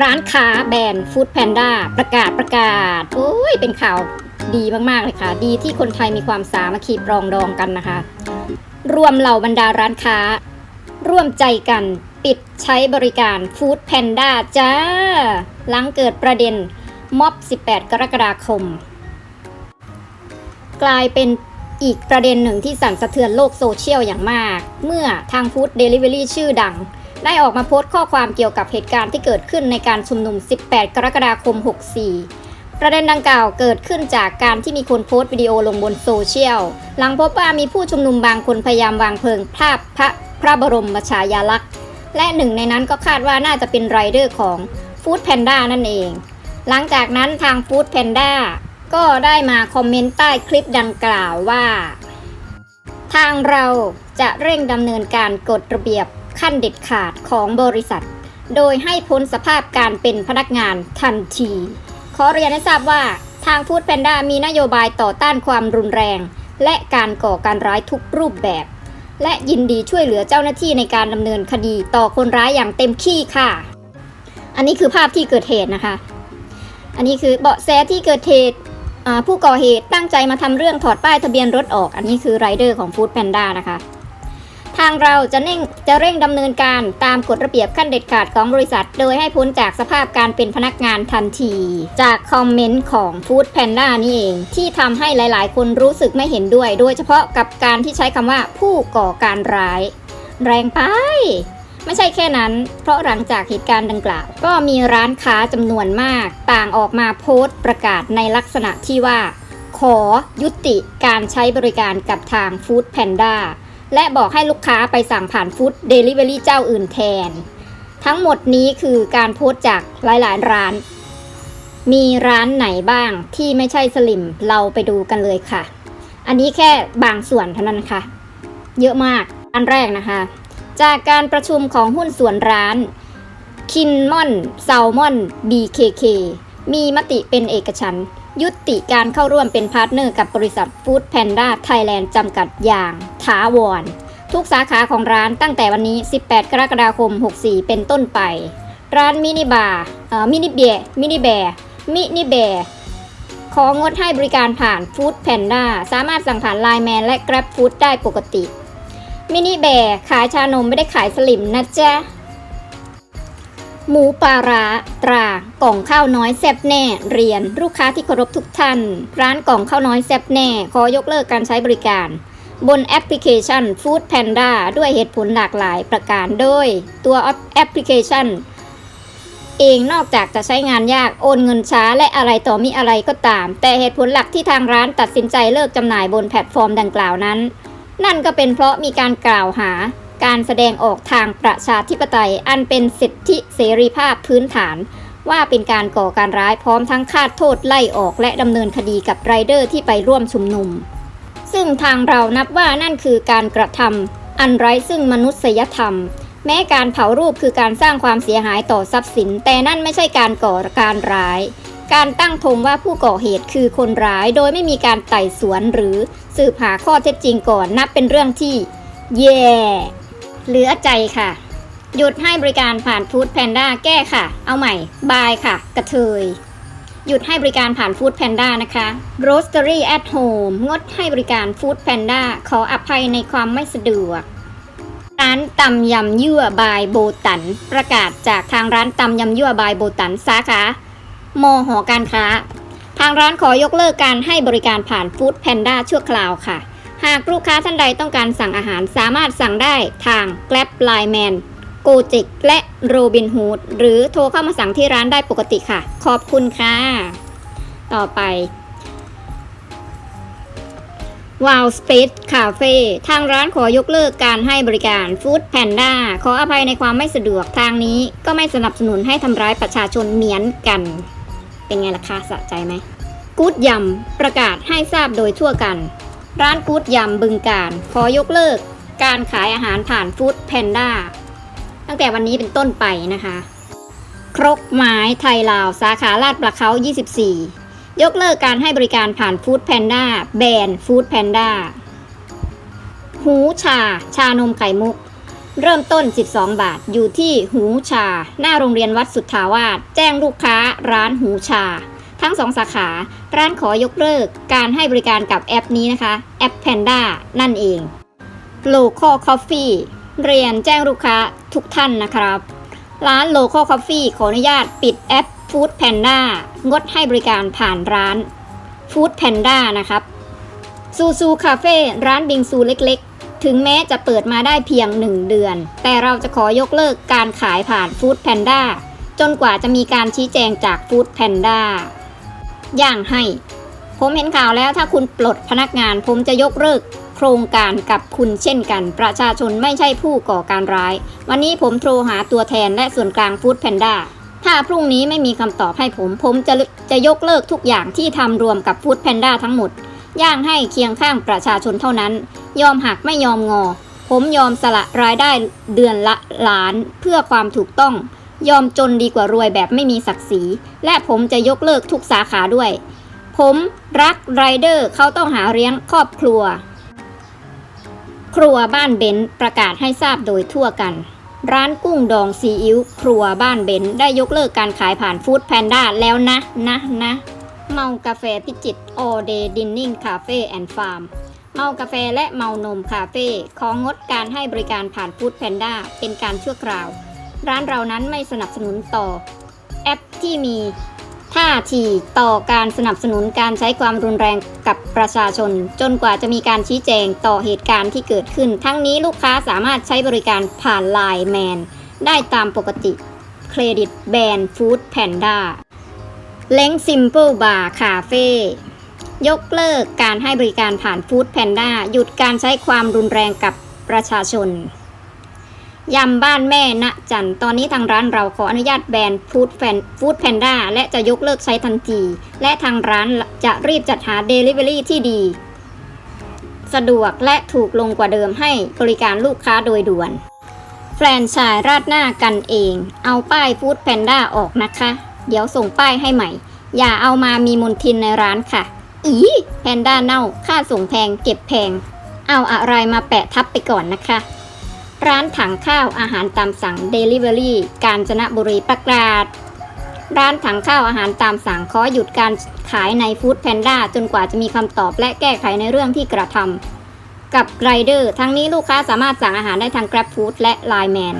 ร้านค้าแบรนด์ฟู้ดแพนด้าประกาศประกาศ โอ้ย เป็นข่าวดีมาก ๆ เลยค่ะ ดีที่คนไทยมีความสามัคคีปรองดองกันนะคะ รวมเหล่าบรรดาร้านค้า ร่วมใจกันปิดใช้บริการฟู้ดแพนด้าจ้า หลังเกิดประเด็นม็อบ 18 กรกฎาคม กลายเป็นอีกประเด็นหนึ่งที่สั่นสะเทือนโลกโซเชียลอย่างมาก เมื่อทางฟู้ดเดลิเวอรี่ชื่อดัง ได้ออกมาโพสต์ข้อความเกี่ยวกับเหตุการณ์ที่เกิดขึ้นในการชุมนุม 18 กรกฎาคม 64 ประเด็นดังกล่าวเกิดขึ้นจากการที่มีคนโพสต์วิดีโอลงบนโซเชียล หลังพบว่ามีผู้ชุมนุมบางคนพยายามวางเพลิงภาพพระพระบรมฉายาลักษณ์ และหนึ่งในนั้นก็คาดว่าน่าจะเป็นไรเดอร์ของฟู้ดแพนด้านั่นเอง หลังจากนั้นทางฟู้ดแพนด้าก็ได้มาคอมเมนต์ใต้คลิปดังกล่าวว่า ทางเราจะเร่งดำเนินการกฎระเบียบ ขั้นเด็ดขาดของบริษัท โดยให้พ้นสภาพการเป็นพนักงานทันที ขอเรียนให้ทราบว่าทางฟู้ดแพนด้ามีนโยบายต่อต้านความรุนแรง และการก่อการร้ายทุกรูปแบบ และยินดีช่วยเหลือเจ้าหน้าที่ในการดำเนินคดีต่อคนร้ายอย่างเต็มที่ค่ะ อันนี้คือภาพที่เกิดเหตุนะคะ อันนี้คือเบาะแสที่เกิดเหตุผู้ก่อเหตุตั้งใจมาทำเรื่องถอดป้ายทะเบียนรถออก อันนี้คือไรเดอร์ของฟู้ดแพนด้านะคะ ทางเราจะเร่งจะเร่งดำเนินการตามกฎระเบียบขั้นเด็ดขาดของบริษัท โดยให้พ้นจากสภาพการเป็นพนักงานทันที จากคอมเมนต์ของฟู้ดแพนด้านี่เอง ที่ทำให้หลาย ๆ คนรู้สึกไม่เห็นด้วย โดยเฉพาะกับการที่ใช้คำว่าผู้ก่อการร้าย แรงไปไม่ใช่แค่นั้น เพราะหลังจากเหตุการณ์ดังกล่าว ก็มีร้านค้าจำนวนมาก ต่างออกมาโพสต์ประกาศในลักษณะที่ว่า ขอยุติการใช้บริการกับทางฟู้ดแพนด้า และบอกให้ลูกค้าไปสั่งผ่านฟู้ดเดลิเวอรี่เจ้าอื่นแทน ทั้งหมดนี้คือการโพสต์จากหลายๆร้าน มีร้านไหนบ้างที่ไม่ใช่สลิมเราไปดูกันเลยค่ะ อันนี้แค่บางส่วนเท่านั้นค่ะ เยอะมากอันแรกนะคะ จากการประชุมของหุ้นส่วนร้านคินมอนแซลมอน BKK มีมติเป็นเอกฉันท์ ยุติการเข้าร่วมเป็นพาร์ทเนอร์กับบริษัท Food Panda Thailand จำกัดอย่างถาวร ทุกสาขาของร้านตั้งแต่วันนี้ 18 กรกฎาคม 64 เป็นต้นไป ร้านมินิบาร์เอ่อมินิเบียมินิแบร์มินิแบร์ของดให้บริการผ่าน Food Panda สามารถสั่งผ่าน Line Man และ Grab Food ได้ปกติมินิแบร์ขายชานมไม่ได้ขายสลิมนะจ๊ะ หมูปลาร้าตรากล่องข้าวน้อยแซบแน่ เรียนลูกค้าที่เคารพทุกท่าน ร้านกล่องข้าวน้อยแซบแน่ ขอยกเลิกการใช้บริการ บนแอปพลิเคชัน Food Panda ด้วยเหตุผลหลากหลายประการโดยตัวแอปพลิเคชัน เองนอกจากจะใช้งานยากโอนเงินช้าและอะไรต่อมีอะไรก็ตาม แต่เหตุผลหลักที่ทางร้านตัดสินใจเลิกจำหน่ายบนแพลตฟอร์มดังกล่าวนั้น นั่นก็เป็นเพราะมีการกล่าวหา การแสดงออกทางประชาธิปไตยอันเป็นสิทธิเสรีภาพพื้นฐาน ว่าเป็นการก่อการร้ายพร้อมทั้งคาดโทษไล่ออกและดำเนินคดีกับไรเดอร์ที่ไปร่วมชุมนุม ซึ่งทางเรานับว่านั่นคือการกระทำอันไร้ซึ่งมนุษยธรรม แม้การเผารูปคือการสร้างความเสียหายต่อทรัพย์สิน แต่นั่นไม่ใช่การก่อการร้ายการตั้งธงว่าผู้ก่อเหตุคือคนร้ายโดยไม่มีการไต่สวนหรือสืบหาข้อเท็จจริงก่อนนับเป็นเรื่องที่ แย่ เหลือใจค่ะ หยุดให้บริการผ่านฟู้ดแพนด้าแก้ค่ะ เอาใหม่ บายค่ะ กระเทย หยุดให้บริการผ่านฟู้ดแพนด้านะคะ Roastery at Home งดให้บริการฟู้ดแพนด้าขออภัยในความไม่สะดวกร้านตำยำยั่วบายโบตัน ประกาศจากทางร้านตำยำยั่วบายโบตันสาขามหอการค้า ทางร้านขอยกเลิกการให้บริการผ่านฟู้ดแพนด้าชั่วคราวค่ะ หากลูกค้าท่านใดต้องการสั่งอาหารสามารถสั่งได้ทาง Grab Line Man g o j e k และ Robinhood หรือโทรเข้ามาสั่งที่ร้านได้ปกติค่ะ ขอบคุณค่ะ ต่อไป Wow Space Cafe ทางร้านขอยกเลิกการให้บริการ Food Panda ขออภัยในความไม่สะดวกทางนี้ก็ไม่สนับสนุนให้ทำร้ายประชาชนเหมือนกัน เป็นไงล่ะคะสะใจไหมกู๊ดยำประกาศให้ทราบโดยทั่วกัน ร้านกู๊ดยำบึงการขอยกเลิกการขายอาหารผ่านฟู้ดแพนด้าตั้งแต่วันนี้เป็นต้นไปนะคะ ครกไม้ไทยลาวสาขาลาดประเขา24 ยกเลิกการให้บริการผ่านฟู้ดแพนด้าแบรนด์ฟู้ดแพนด้าหูชา ชานมไข่มุก เริ่มต้น 12 บาทอยู่ที่หูชา หน้าโรงเรียนวัดสุทธาวาสแจ้งลูกค้าร้านหูชา ทั้งสองสาขา ร้านขอยกเลิกการให้บริการกับแอปนี้นะคะ แอป Panda นั่นเอง Local Coffee เรียนแจ้งลูกค้าทุกท่านนะครับ ร้าน Local Coffee ขออนุญาตปิดแอป Food Panda งดให้บริการผ่านร้าน Food Panda นะครับซูซูคาเฟ่ร้านบิงซูเล็กๆ ถึงแม้จะเปิดมาได้เพียง 1 เดือน แต่เราจะขอยกเลิกการขายผ่าน Food Panda จนกว่าจะมีการชี้แจงจาก Food Panda ย่างให้ ผมเห็นข่าวแล้วถ้าคุณปลดพนักงาน ผมจะยกเลิกโครงการกับคุณเช่นกัน ประชาชนไม่ใช่ผู้ก่อการร้าย วันนี้ผมโทรหาตัวแทนและส่วนกลาง Food Panda ถ้าพรุ่งนี้ไม่มีคำตอบให้ผม ผมจะจะยกเลิกทุกอย่างที่ทำรวมกับ Food Panda ทั้งหมด ย่างให้เคียงข้างประชาชนเท่านั้น ยอมหักไม่ยอมงอ ผมยอมสละรายได้เดือนละล้านเพื่อความถูกต้อง ยอมจนดีกว่ารวยแบบไม่มีศักดิ์ศรี และผมจะยกเลิกทุกสาขาด้วย ผมรักไรเดอร์เขาต้องหาเลี้ยงครอบครัว ครัวบ้านเบนซ์ประกาศให้ทราบโดยทั่วกัน ร้านกุ้งดองซีอิ๊วครัวบ้านเบนซ์ได้ยกเลิกการขายผ่านฟู้ดแพนด้าแล้วนะนะนะเมากาแฟพิจิตร all day dining cafe and farm เมากาแฟและเมานมคาเฟ่ของงดการให้บริการผ่านฟู้ดแพนด้าเป็นการชั่วคราว ร้านเรานั้นไม่สนับสนุนต่อ แอปที่มีท่าทีต่อการสนับสนุนการใช้ความรุนแรงกับประชาชน จนกว่าจะมีการชี้แจงต่อเหตุการณ์ที่เกิดขึ้น ทั้งนี้ลูกค้าสามารถใช้บริการผ่าน Line Man ได้ตามปกติ เครดิตแบรนด์ฟู้ดแพนด้าเล้งซิมเปิลบาร์คาเฟ่ยกเลิกการให้บริการผ่านฟู้ดแพนด้าหยุดการใช้ความรุนแรงกับประชาชน ยำบ้านแม่ณจันตอนนี้ทางร้านเราขออนุญาตแบนฟู้ดแฟนฟู้ดแพนด้าและจะยกเลิกใช้ทันที และทางร้านจะรีบจัดหา Delivery ที่ดี สะดวกและถูกลงกว่าเดิมให้บริการลูกค้าโดยด่วน แฟรนไชส์ราดหน้ากันเอง เอาป้ายฟู้ดแพนด้าออกนะคะ เดี๋ยวส่งป้ายให้ใหม่ อย่าเอามามีมนทินในร้านค่ะ อีแพนด้าเน่าค่าส่งแพงเก็บแพง เอาอะไรมาแปะทับไปก่อนนะคะ ร้านถังข้าวอาหารตามสั่ง Delivery กาญจนบุรีประกาศ ร้านถังข้าวอาหารตามสั่งขอหยุดการขายในฟู้ดแพนด้าจนกว่าจะมีคำตอบและแก้ไขในเรื่องที่กระทำกับไรเดอร์ทั้งนี้ลูกค้าสามารถสั่งอาหารได้ทาง Grab Food และ Line Man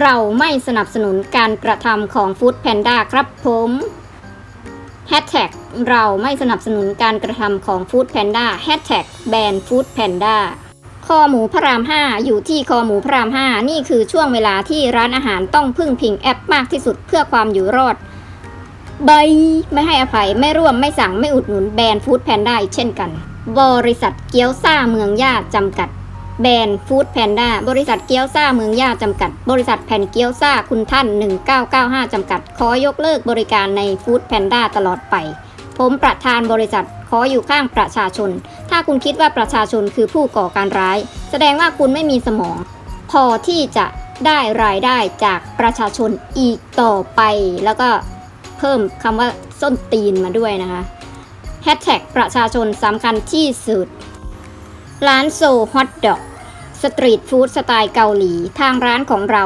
เราไม่สนับสนุนการกระทำของ Food Panda ครับผม Hashtag เราไม่สนับสนุนการกระทำของ Food Panda Hashtag แบน Food Panda คอหมูพระราม5อยู่ที่คอหมูพระราม5นี่คือช่วงเวลาที่ร้านอาหารต้องพึ่งพิงแอปมากที่สุดเพื่อความอยู่รอดบายไม่ให้อภัยไม่ร่วมไม่สั่งไม่อุดหนุนแบรนด์ฟู้ดแพนด้าเช่นกัน บริษัทเกี๊ยวซ่าเมืองย่าจำกัด แบรนด์ฟู้ดแพนด้าบริษัทเกี๊ยวซ่าเมืองย่าจำกัด บริษัทแผ่นเกี๊ยวซ่าคุณท่าน 1995 จำกัด ขอยกเลิกบริการในฟู้ดแพนด้าตลอดไป ผมประธานบริษัทขออยู่ข้างประชาชน ถ้าคุณคิดว่าประชาชนคือผู้ก่อการร้าย แสดงว่าคุณไม่มีสมอง พอที่จะได้รายได้จากประชาชนอีกต่อไป แล้วก็เพิ่มคำว่าส้นตีนมาด้วยนะคะแฮชแท็กประชาชนสำคัญที่สุด ร้านโซฮอทดอกสตรีทฟู้ดสไตล์เกาหลี ทางร้านของเรา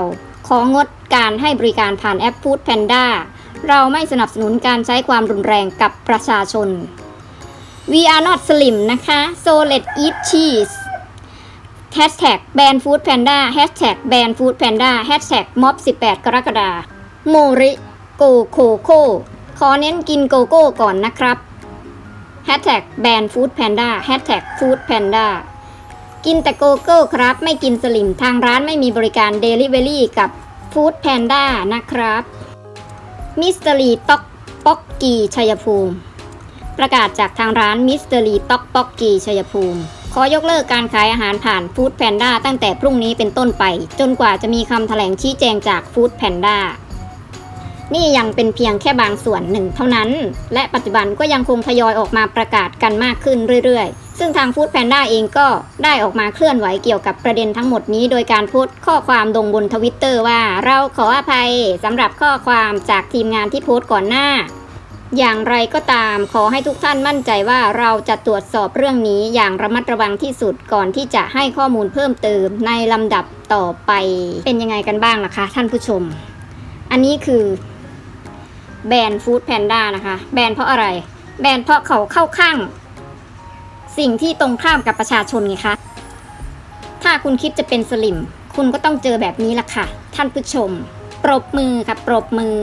ของดการให้บริการผ่านแอปฟู้ดแพนด้า เราไม่สนับสนุนการใช้ความรุนแรงกับประชาชน We are not slim นะคะ so let eat cheese Hashtag แบนฟู้ดแพนด้า Hashtag แบนฟู้ดแพนด้า Hashtag ม็อบ18 กรกฎาโมริโกโคโคขอเน้นกินโกโก้ก่อนนะครับ Hashtag แบนฟู้ดแพนด้า Hashtag ฟู้ดแพนด้ากินแต่โกโก้ครับ ไม่กินสลิมทางร้านไม่มีบริการ Delivery กับฟู้ดแพนด้านะครับ มิสเตอรีต็อกป๊อกกีชัยภูมิ ประกาศจากทางร้านมิสเตอรีต็อกป๊อกกีชัยภูมิ ขอยกเลิกการขายอาหารผ่านฟู้ดแพนด้าตั้งแต่พรุ่งนี้เป็นต้นไป จนกว่าจะมีคำแถลงชี้แจงจากฟู้ดแพนด้านี่ยังเป็นเพียงแค่บางส่วนหนึ่งเท่านั้น และปัจจุบันก็ยังคงทยอยออกมาประกาศกันมากขึ้นเรื่อยๆ ซึ่งทางฟู้ดแพนด้าเองก็ได้ออกมาเคลื่อนไหวเกี่ยวกับประเด็นทั้งหมดนี้ โดยการโพสต์ข้อความลงบนทวิตเตอร์ว่า เราขออภัยสำหรับข้อความจากทีมงานที่โพสต์ก่อนหน้า อย่างไรก็ตามขอให้ทุกท่านมั่นใจว่าเราจะตรวจสอบเรื่องนี้อย่างระมัดระวังที่สุดก่อนที่จะให้ข้อมูลเพิ่มเติมในลำดับต่อไปเป็นยังไงกันบ้างล่ะคะ ท่านผู้ชม อันนี้คือแบรนด์ฟู้ดแพนด้านะคะ แบรนด์เพราะอะไร แบรนด์เพราะเขาเข้าข้าง สิ่งที่ตรงข้ามกับประชาชนไงคะ ถ้าคุณคิดจะเป็นสลิม คุณก็ต้องเจอแบบนี้ล่ะค่ะ ท่านผู้ชม ปรบมือค่ะปรบมือ